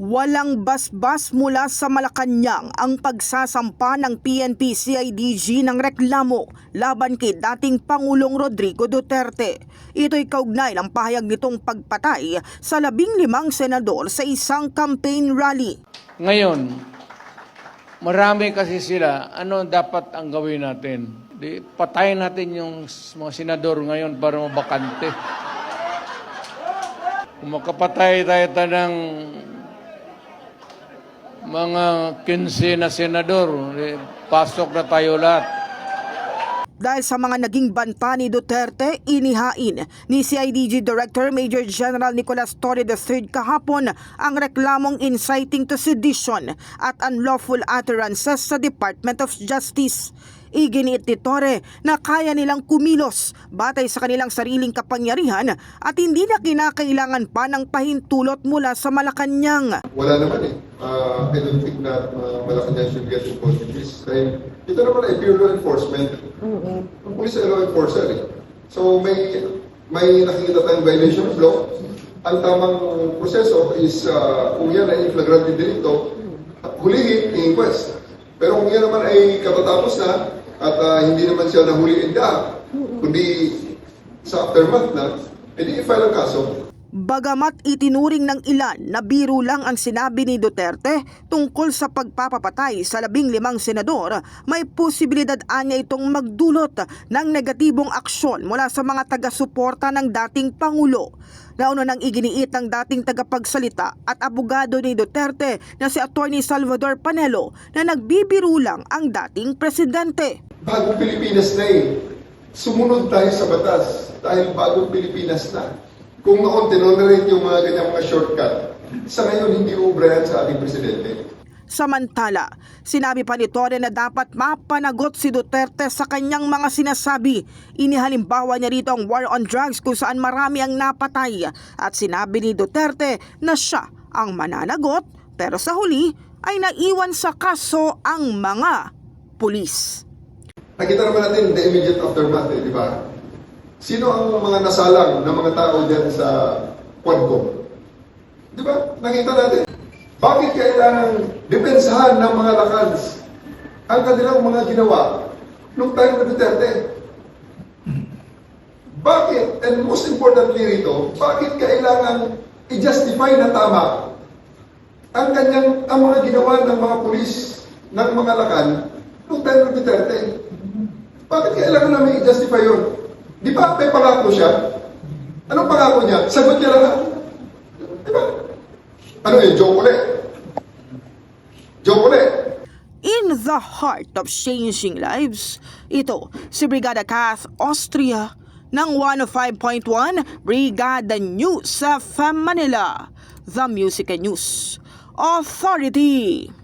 Walang basbas mula sa Malacanang ang pagsasampa ng PNP-CIDG ng reklamo laban kay dating Pangulong Rodrigo Duterte. Ito'y kaugnay ng pahayag nitong pagpatay sa labing limang senador sa isang campaign rally. Ngayon, marami kasi sila. Ano dapat ang gawin natin? Di, patayin natin yung mga senador ngayon para mabakante. Kung makapatay tayo ta ng mga 15 na senador, di, pasok na tayo lahat. Dahil sa mga naging banta ni Duterte, inihain ni CIDG Director Major General Nicolas Torre III kahapon ang reklamong inciting to sedition at unlawful utterances sa Department of Justice. Iginiit ni Torre na kaya nilang kumilos batay sa kanilang sariling kapangyarihan at hindi na kinakailangan pa ng pahintulot mula sa Malacanang. Wala naman eh. Uh, I don't think that uh, Malacanang should get involved in this. Dahil ito naman ay pure law enforcement. Ang police ay law enforcer eh. So may may nakikita tayong violation of law. Ang tamang proseso is uh, kung yan ay flagrante delito, hulihin, i-inquest. Pero kung yan naman ay katatapos na at uh, hindi naman siya nahuli in the act, kundi sa aftermath na, edi i-file ang kaso. Bagamat itinuring ng ilan na biro lang ang sinabi ni Duterte tungkol sa pagpapapatay sa labing limang senador, may posibilidad anya itong magdulot ng negatibong aksyon mula sa mga taga-suporta ng dating Pangulo. Nauna nang iginiit ng dating tagapagsalita at abogado ni Duterte na si Attorney Salvador Panelo na nagbibiro lang ang dating presidente. bagong Pilipinas na eh. Sumunod tayo sa batas dahil bagong Pilipinas na. Kung noon tinolerate yung mga ganyang mga shortcut, sa ngayon hindi ubrayan sa ating presidente. Samantala, sinabi pa ni Torre na dapat mapanagot si Duterte sa kanyang mga sinasabi. Inihalimbawa niya rito ang war on drugs kung saan marami ang napatay at sinabi ni Duterte na siya ang mananagot pero sa huli ay naiwan sa kaso ang mga pulis. Nakita naman natin the immediate aftermath, eh, di ba? Sino ang mga nasalang ng mga tao dyan sa Quadcom? Di ba? Nakita natin. Bakit kailangan depensahan ng mga lakans ang kanilang mga ginawa nung time na Duterte? Bakit? And most importantly rito, bakit kailangan i-justify na tama ang kanyang ang mga ginawa ng mga pulis ng mga lakan nung time na Duterte? Bakit kailangan namin i-justify yun? Di ba may pangako siya? Anong pangako niya? Sagot niya lahat. Di ba? Ano yun? Joke ulit. Joke ulit. In the heart of changing lives, ito si Brigada Kath Austria ng 105.1 Brigada News sa FM Manila, The Music and News Authority.